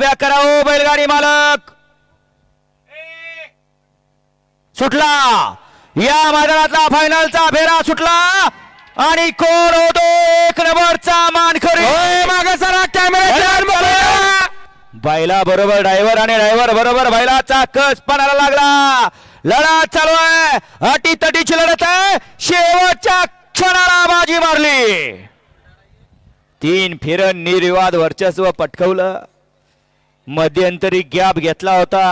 Pack करा ओ बैलगाडी मालक. सुटला. या मैदानातला फायनलचा फेरा सुटला. आणि कोण होतो? एक नंबरचा मानखरी. मागे सरा कॅमेरा बैला बरोबर ड्रायव्हर आणि ड्रायव्हर बरोबर बैलाचा कस पणाला लागला. लढा चालू आहे. अटी तटीची लढत आहे. शेवटच्या क्षणाला बाजी मारली. तीन फिरन निर्विवाद वर्चस्व पटकवलं. मध्यंतरी गॅप घेतला होता.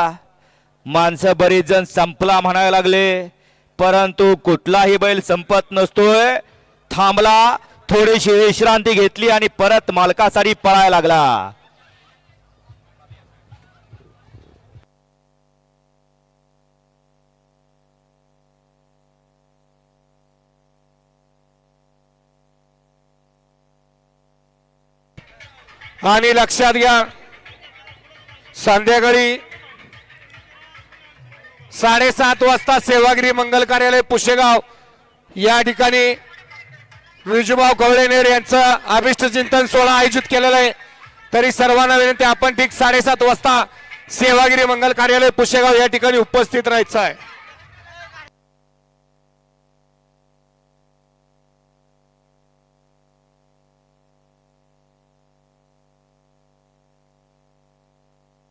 माणसं बरीच जण संपला म्हणायला लागले परंतु कुठलाही बैल संपत नसतोय. थांबला थोडीशी विश्रांती घेतली आणि परत मालकासाठी पळायला लागला. आणि लक्षात घ्या संध्याकाळी साडेसात वाजता सेवागिरी मंगल कार्यालय पुशेगाव. या ठिकाणी विजूभाऊ कवळेनेर यांचं अभिष्ट चिंतन सोहळा आयोजित केलेला आहे. तरी सर्वांना विनंती आपण ठीक साडेसात वाजता सेवागिरी मंगल कार्यालय पुशेगाव या ठिकाणी उपस्थित राहायचं आहे.